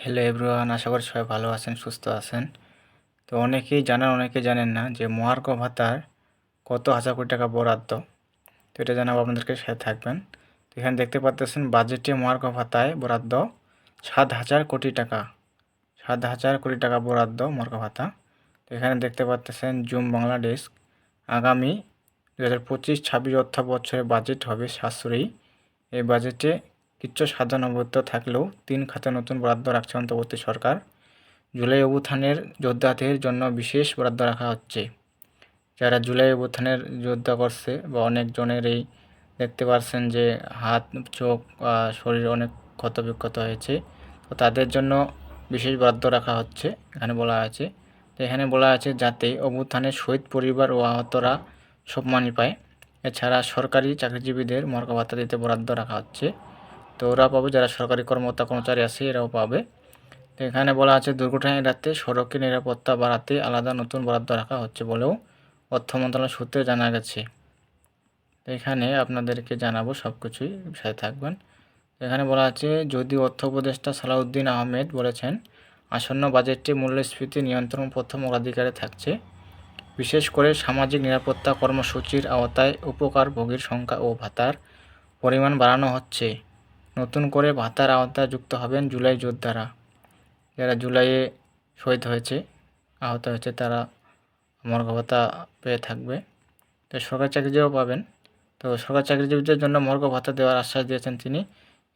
Hello everyone আশা করি সবাই ভালো আছেন, সুস্থ আছেন। তো অনেকেই জানেন, অনেকে জানেন না যে মহার্ঘ ভাতার কত হাজার কোটি টাকা বরাদ্দ। তো এটা জানাব আপনাদেরকে, সাথে থাকবেন। তো এখানে দেখতে পাচ্তেছেন বাজেটে মহার্ঘ ভাতায় বরাদ্দ সাত হাজার কোটি টাকা। সাত হাজার কোটি টাকা বরাদ্দ মহার্ঘ ভাতা তো এখানে দেখতে পাচ্তেছেন জুম বাংলাদেশ আগামী দু হাজার পঁচিশ ছাব্বিশ অর্থ বছরের বাজেট হবে সাশ্রয়ী এই বাজেটে কিচ্ছু সাধারণবদ্ধ থাকলেও তিন খাতে নতুন বরাদ্দ রাখছে অন্তর্বর্তী সরকার। জুলাই অভ্যুত্থানের যোদ্ধাদের জন্য বিশেষ বরাদ্দ রাখা হচ্ছে। যারা জুলাই অভ্যুত্থানের যোদ্ধা করছে বা অনেকজনের এই দেখতে পারছেন যে হাত, চোখ শরীর অনেক ক্ষত বিক্ষত হয়েছে, তো তাদের জন্য বিশেষ বরাদ্দ রাখা হচ্ছে, এখানে বলা আছে। তো এখানে বলা আছে যাতে অভ্যুত্থানের শহীদ পরিবার ও আহতরা সম্মানই পায়। এছাড়া সরকারি চাকরিজীবীদের মর্গ ভাতা দিতে বরাদ্দ রাখা হচ্ছে। তো ওরা পাবে, যারা সরকারি কর্মকর্তা কর্মচারী আছে, এরাও পাবে। তো এখানে বলা আছে দুর্ঘটনা এড়াতে সড়কের নিরাপত্তা বাড়াতে আলাদা নতুন বরাদ্দ রাখা হচ্ছে বলেও অর্থ মন্ত্রণালয় সূত্রে জানা গেছে। এখানে আপনাদেরকে জানাব সব কিছুই সাথে থাকবেন। এখানে বলা আছে, যদি অর্থ উপদেষ্টা সালাউদ্দিন আহমেদ বলেছেন, আসন্ন বাজেটে মূল্যস্ফীতি নিয়ন্ত্রণ প্রথম অগ্রাধিকারে থাকছে। বিশেষ করে সামাজিক নিরাপত্তা কর্মসূচির আওতায় উপকারভোগীর সংখ্যা ও ভাতার পরিমাণ বাড়ানো হচ্ছে। নতুন করে ভাতার আওতায় যুক্ত হবেন জুলাই যোদ্ধারা। যারা জুলাইয়ে শহীদ হয়েছে, আহত হয়েছে, তারা মর্গ ভাতা পেয়ে থাকবে। তো সরকারি চাকরিজীবীও পাবেন। তো সরকারি চাকরিজীবীদের জন্য মর্গ ভাতা দেওয়ার আশ্বাস দিয়েছেন তিনি।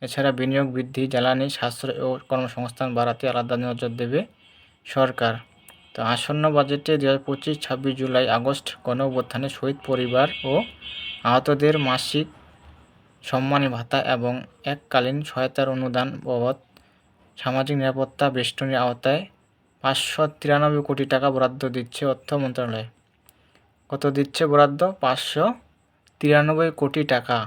এছাড়া বিনিয়োগ বৃদ্ধি, জ্বালানি, সাশ্রয় ও কর্মসংস্থান বাড়াতে আলাদা নজর দেবে সরকার। তো আসন্ন বাজেটে দু হাজার পঁচিশ, ছাব্বিশ জুলাই, আগস্ট গণ অভ্যুত্থানে শহীদ পরিবার ও আহতদের মাসিক সম্মানী ভাতা এবং এককালীন সহায়তার অনুদান বাবদ সামাজিক নিরাপত্তা বেষ্টনীর আওতায় পাঁচশো তিরানব্বই কোটি টাকা বরাদ্দ দিচ্ছে অর্থ মন্ত্রণালয়। কত দিচ্ছে বরাদ্দ? পাঁচশো তিরানব্বই কোটি টাকা।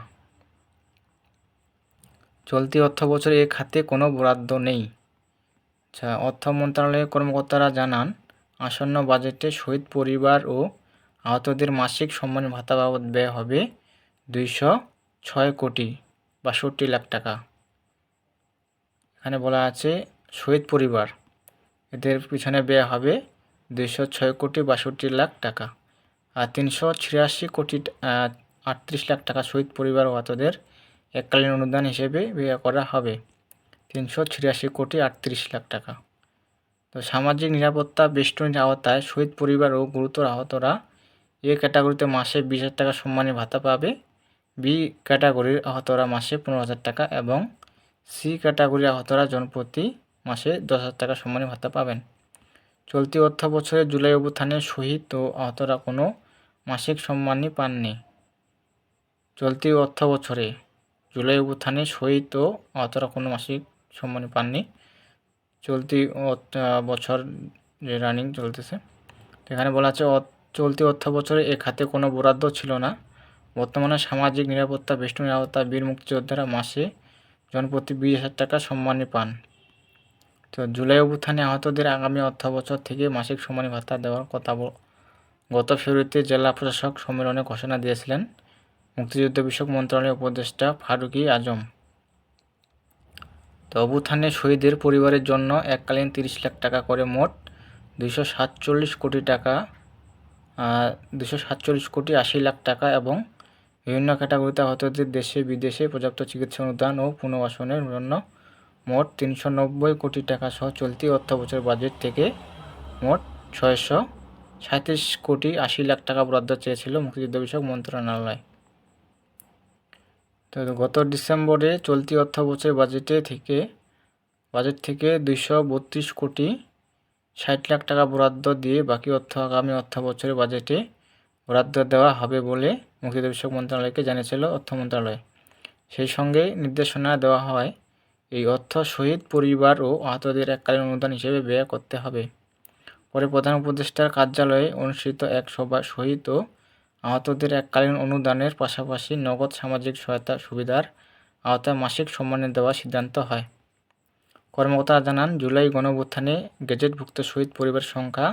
চলতি অর্থ বছরে এ খাতে কোনো বরাদ্দ নেই। আচ্ছা অর্থ মন্ত্রণালয়ের কর্মকর্তারা জানান, আসন্ন বাজেটে শহীদ পরিবার ও আহতদের মাসিক সম্মান ভাতা বাবদ ব্যয় হবে দুইশো ছয় কোটি বাষট্টি লাখ টাকা। এখানে বলা আছে, শহীদ পরিবার। এদের পিছনে ব্যয় হবে দুইশো ছয় কোটি বাষট্টি লাখ টাকা আর তিনশো ছিয়াশি কোটি আটত্রিশ লাখ টাকা শহীদ পরিবার আহতদের এককালীন অনুদান হিসেবে ব্যয় করা হবে। তিনশো ছিয়াশি কোটি আটত্রিশ লাখ টাকা। তো সামাজিক নিরাপত্তা বেষ্টনীর আওতায় শহীদ পরিবার ও গুরুতর আহতরা এ ক্যাটাগরিতে মাসে বিশ হাজার টাকা সম্মানী ভাতা পাবে। বি ক্যাটাগরির আহতরা মাসে পনেরো হাজার টাকা এবং সি ক্যাটাগরির আহতরা জনপ্রতি মাসে দশ হাজার টাকা সম্মানী ভাতা পাবেন। চলতি অর্থ বছরে জুলাই অভ্যুত্থানে শহীদ ও আহতরা কোনো মাসিক সম্মানই পাননি। চলতি অর্থ বছরে জুলাই অভ্যুত্থানে শহীদ ও আহতরা কোনো মাসিক সম্মানই পাননি। চলতি বছর যে রানিং চলতেছে, এখানে বলা আছে চলতি অর্থ বছরে এ খাতে কোনো বরাদ্দ ছিল না। বর্তমানে সামাজিক নিরাপত্তা বেষ্টনীর আওতায় বীর মুক্তিযোদ্ধারা মাসে জনপ্রতি বিশ হাজার টাকা সম্মানী পান। তো জুলাই অভ্যুত্থানে আহতদের আগামী অর্থ বছর থেকে মাসিক সম্মানী ভাতা দেওয়ার কথা গত ফেব্রুয়ারিতে জেলা প্রশাসক সম্মেলনে ঘোষণা দিয়েছিলেন মুক্তিযুদ্ধ বিষয়ক মন্ত্রণালয়ের উপদেষ্টা ফারুকি আজম। তো অভ্যুত্থানে শহীদের পরিবারের জন্য এককালীন তিরিশ লাখ টাকা করে মোট দুইশো সাতচল্লিশ কোটি টাকা দুশো সাতচল্লিশ কোটি আশি লাখ টাকা এবং বিভিন্ন ক্যাটাগরিতে আহতদের দেশে, বিদেশে পর্যাপ্ত চিকিৎসা অনুদান ও পুনর্বাসনের জন্য মোট তিনশো নব্বই কোটি টাকা সহ চলতি অর্থ বছর বাজেট থেকে মোট ছয়শো সাঁত্রিশ কোটি আশি লাখ টাকা বরাদ্দ চেয়েছিল মুক্তিযুদ্ধ বিষয়ক মন্ত্রণালয়। তো গত ডিসেম্বরে চলতি অর্থ বছর বাজেটে থেকে, বাজেট থেকে দুইশো বত্রিশ কোটি ষাট লাখ টাকা বরাদ্দ দিয়ে বাকি অর্থ আগামী অর্থ বছরের বাজেটে বরাদ্দ দেওয়া হবে বলে মুক্তিযুদ্ধ বিষয়ক মন্ত্রণালয়কে জানিয়েছিল অর্থ মন্ত্রণালয়। সেই সঙ্গে নির্দেশনা দেওয়া হয়, এই অর্থ শহীদ পরিবার ও আহতদের এককালীন অনুদান হিসেবে ব্যয় করতে হবে। পরে প্রধান উপদেষ্টার কার্যালয়ে অনুষ্ঠিত এক সভা শহীদ ও আহতদের এককালীন অনুদানের পাশাপাশি নগদ সামাজিক সহায়তা সুবিধার আওতায় মাসিক সম্মানে দেওয়ার সিদ্ধান্ত হয়। কর্মকর্তারা জানান, জুলাই গণঅভ্যুত্থানে গেজেটভুক্ত শহীদ পরিবার সংখ্যা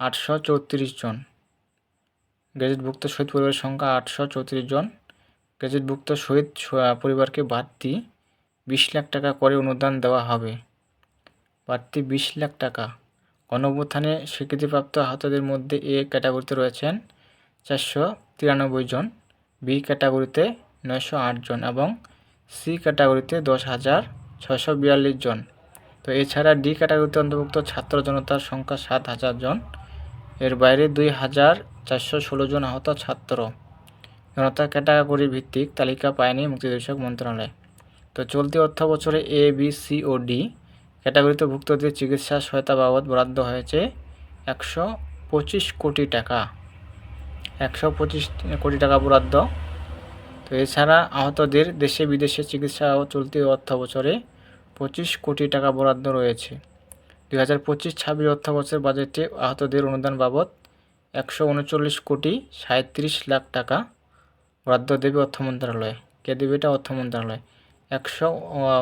আটশো চৌত্রিশ জন। গেজেটভুক্ত শহীদ পরিবারের সংখ্যা আটশো চৌত্রিশ জন। গেজেটভুক্ত শহীদ পরিবারকে বাড়তি বিশ লাখ টাকা করে অনুদান দেওয়া হবে। বাড়তি বিশ লাখ টাকা। গণঅভ্যুত্থানে স্বীকৃতিপ্রাপ্ত আহতদের মধ্যে এ ক্যাটাগরিতে রয়েছেন চারশো তিরানব্বই জন, বি ক্যাটাগরিতে নয়শো আট জন এবং সি ক্যাটাগরিতে দশ হাজার ছশো বিয়াল্লিশ জন। তো এছাড়া ডি ক্যাটাগরিতে অন্তর্ভুক্ত ছাত্র জনতার সংখ্যা সাত হাজার জন। এর বাইরে দুই হাজার চারশো ষোলো জন আহত ছাত্র। জনতা ক্যাটাগরি ভিত্তিক তালিকা পায়নি মুক্তিযোদ্ধা মন্ত্রণালয়। তো চলতি অর্থ বছরে এ বি সি ও ডি ক্যাটাগরিতে ভুক্তদের চিকিৎসা সহায়তা বাবদ বরাদ্দ হয়েছে একশো পঁচিশ কোটি টাকা। একশো পঁচিশ কোটি টাকা বরাদ্দ। তো এছাড়া আহতদের দেশে বিদেশে চিকিৎসা চলতি অর্থ বছরে পঁচিশ কোটি টাকা বরাদ্দ রয়েছে। দুই হাজার পঁচিশ ছাব্বিশ অর্থ বছর বাজেটে আহতদের অনুদান বাবদ একশো উনচল্লিশ কোটি সাঁত্রিশ লাখ টাকা বরাদ্দ দেবে অর্থ মন্ত্রণালয় কে দেবে এটা? অর্থ মন্ত্রণালয় একশো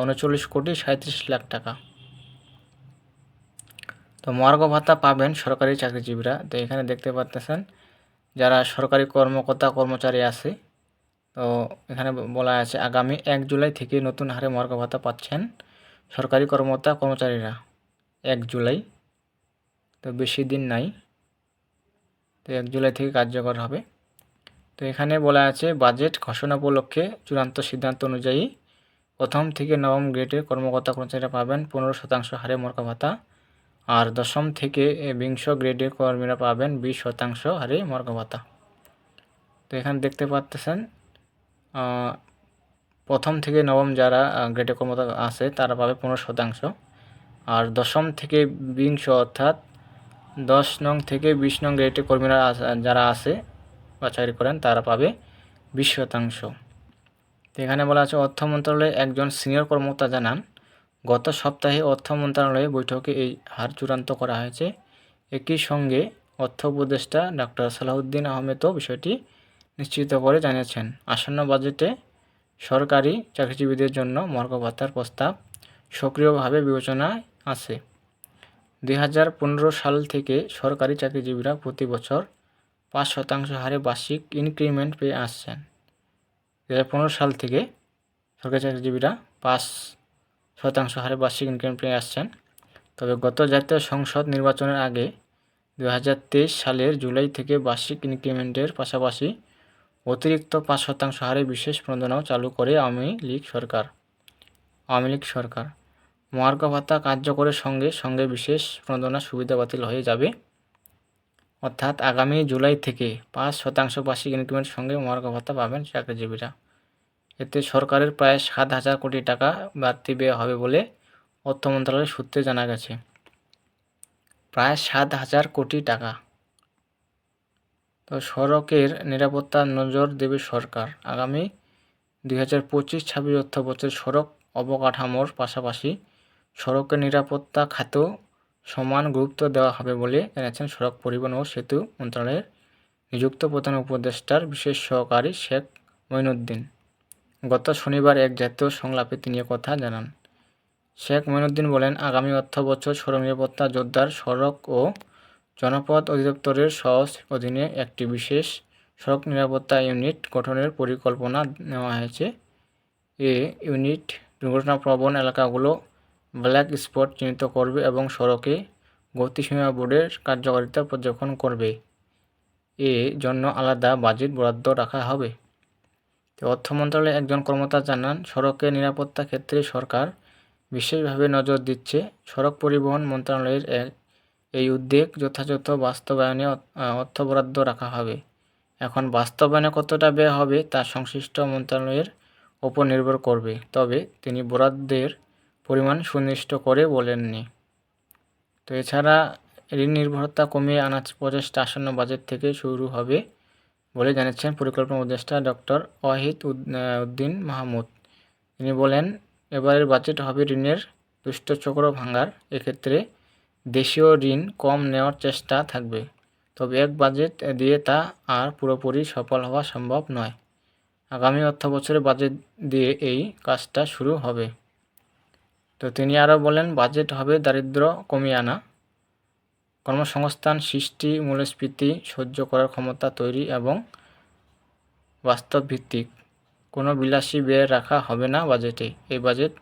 উনচল্লিশ কোটি সাঁত্রিশ লাখ টাকা। তো মহার্ঘ ভাতা পাবেন সরকারি চাকরিজীবীরা। তো এখানে দেখতে পাচ্তেছেন, যারা সরকারি কর্মকর্তা, কর্মচারী আছে, তো এখানে বলা আছে, আগামী এক জুলাই থেকে নতুন হারে মহার্ঘ ভাতা পাচ্ছেন সরকারি কর্মকর্তা, কর্মচারীরা। এক জুলাই। তো বেশি দিন নাই। তো এক জুলাই থেকে কার্যকর হবে। তো এখানে বলা আছে, বাজেট ঘোষণা উপলক্ষে চূড়ান্ত সিদ্ধান্ত অনুযায়ী প্রথম থেকে নবম গ্রেডের কর্মকর্তা কর্মচারীরা পাবেন পনেরো শতাংশ হারে মর্কা ভাতা আর দশম থেকে বিংশ গ্রেডের কর্মীরা পাবেন বিশ শতাংশ হারে মর্কা ভাতা। তো এখানে দেখতে পাচ্তেছেন প্রথম থেকে নবম যারা গ্রেডে কর্মকর্তা আছে তারা পাবে পনেরো শতাংশ আর দশম থেকে বিংশ অর্থাৎ দশ নং থেকে বিশ নং গ্রেডের কর্মীরা যারা আছে বা চাকরি করেন, তারা পাবে বিশ শতাংশ। এখানে বলা আছে, অর্থ মন্ত্রণালয়ে একজন সিনিয়র কর্মকর্তা জানান, গত সপ্তাহে অর্থ মন্ত্রণালয়ে বৈঠকে এই হার চূড়ান্ত করা হয়েছে। একই সঙ্গে অর্থ উপদেষ্টা ডক্টর সালাউদ্দিন আহমেদও বিষয়টি নিশ্চিত করে জানিয়েছেন। আসন্ন বাজেটে সরকারি চাকরিজীবীদের জন্য মর্গ ভাতার প্রস্তাব সক্রিয়ভাবে বিবেচনায় আছে। দুই হাজার পনেরো সাল থেকে সরকারি চাকরিজীবীরা প্রতি বছর পাঁচ শতাংশ হারে বার্ষিক ইনক্রিমেন্ট পেয়ে আসছেন। দু হাজার পনেরো সাল থেকে সরকারি চাকরিজীবীরা পাঁচ শতাংশ হারে বার্ষিক ইনক্রিমেন্ট পেয়ে আসছেন। তবে গত জাতীয় সংসদ নির্বাচনের আগে দু হাজার তেইশ সালের জুলাই থেকে বার্ষিক ইনক্রিমেন্টের পাশাপাশি অতিরিক্ত পাঁচ শতাংশ হারে বিশেষ প্রণোদনাও চালু করে আওয়ামী লীগ সরকার। আওয়ামী লীগ সরকার মহার্ঘ ভাতা কার্যকরের সঙ্গে সঙ্গে বিশেষ প্রণোদনা সুবিধা বাতিল হয়ে যাবে। অর্থাৎ আগামী জুলাই থেকে পাঁচ শতাংশ বার্ষিক ইনক্রিমেন্টের সঙ্গে মহার্ঘ ভাতা পাবেন চাকরিজীবীরা। এতে সরকারের প্রায় সাত হাজার কোটি টাকা বাড়তি ব্যয় হবে বলে অর্থ মন্ত্রণালয়ের সূত্রে জানা গেছে। প্রায় সাত হাজার কোটি টাকা। তো সড়কের নিরাপত্তার নজর দেবে সরকার। আগামী দুই হাজার পঁচিশ ছাব্বিশ অর্থ বছর সড়ক অবকাঠামোর পাশাপাশি সড়কের নিরাপত্তা খাতেও সমান গুরুত্ব দেওয়া হবে বলে জানিয়েছেন সড়ক পরিবহন ও সেতু মন্ত্রণালয়ের নিযুক্ত প্রধান উপদেষ্টার বিশেষ সহকারী শেখ মঈনুদ্দিন। গত শনিবার এক জাতীয় সংলাপে তিনি কথা জানান। শেখ মঈনুদ্দিন বলেন, আগামী অর্থ বছর সড়ক নিরাপত্তা জোরদার সড়ক ও জনপথ অধিদপ্তরের সহজ অধীনে একটি বিশেষ সড়ক নিরাপত্তা ইউনিট গঠনের পরিকল্পনা নেওয়া হয়েছে। এ ইউনিট দুর্ঘটনাপ্রবণ এলাকাগুলো ব্ল্যাক স্পট চিহ্নিত করবে এবং সড়কে গতিসীমা বোর্ডের কার্যকারিতা পর্যবেক্ষণ করবে। এ জন্য আলাদা বাজেট বরাদ্দ রাখা হবে। অর্থ মন্ত্রণালয়ের একজন কর্মকর্তা জানান সড়কের নিরাপত্তা ক্ষেত্রে সরকার বিশেষভাবে নজর দিচ্ছে। সড়ক পরিবহন মন্ত্রণালয়ের এই উদ্যোগ যথাযথ বাস্তবায়নে অর্থ বরাদ্দ রাখা হবে। এখন বাস্তবায়নে কতটা ব্যয় হবে তা সংশ্লিষ্ট মন্ত্রণালয়ের ওপর নির্ভর করবে। তবে তিনি বরাদ্দের পরিমাণ সুনির্দিষ্ট করে বলেননি। তো এছাড়া ঋণ নির্ভরতা কমিয়ে আনার প্রচেষ্টা আসন্ন বাজেট থেকে শুরু হবে বলে জানিয়েছেন পরিকল্পনা উপদেষ্টা ডক্টর ওয়াহিদ উদ্দিন মাহমুদ। তিনি বলেন, এবারের বাজেট হবে ঋণের দুষ্টচক্র ভাঙার। এক্ষেত্রে দেশীয় ঋণ কম নেওয়ার চেষ্টা থাকবে। তবে এক বাজেট দিয়ে তা আর পুরোপুরি সফল হওয়া সম্ভব নয়। আগামী অর্থ বছরে বাজেট দিয়ে এই কাজটা শুরু হবে। তো তিনি আরও বলেন, বাজেট হবে দারিদ্র কমিয়ে আনা। কর্মসংস্থান, সৃষ্টি, মূল্যস্ফীতি সহ্য করার ক্ষমতা তৈরি এবং বাস্তব ভিত্তিক। কোনো বিলাসী ব্যয় রাখা হবে না বাজেটে। এই বাজেট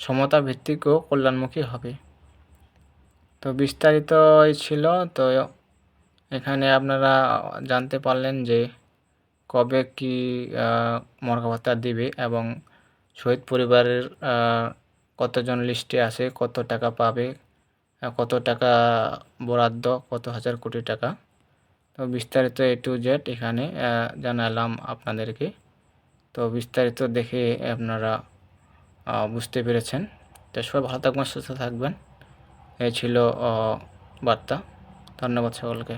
সমতা ভিত্তিক ও কল্যাণমুখী হবে। তো বিস্তারিত ছিল। তো এখানে আপনারা জানতে পারলেন যে কবে কি মর্গা ভাতা দিবে এবং শহীদ পরিবারের কতজন লিস্টে আছে, কত টাকা পাবে কত টাকা বরাদ্দ, কত হাজার কোটি টাকা। তো বিস্তারিত এ টু জেড এখানে জানালাম আপনাদেরকে। তো বিস্তারিত দেখে আপনারা বুঝতে পেরেছেন। তো সবাই ভালো থাকবেন, সুস্থ থাকবেন। এ ছিল বার্তা। ধন্যবাদ সকলকে।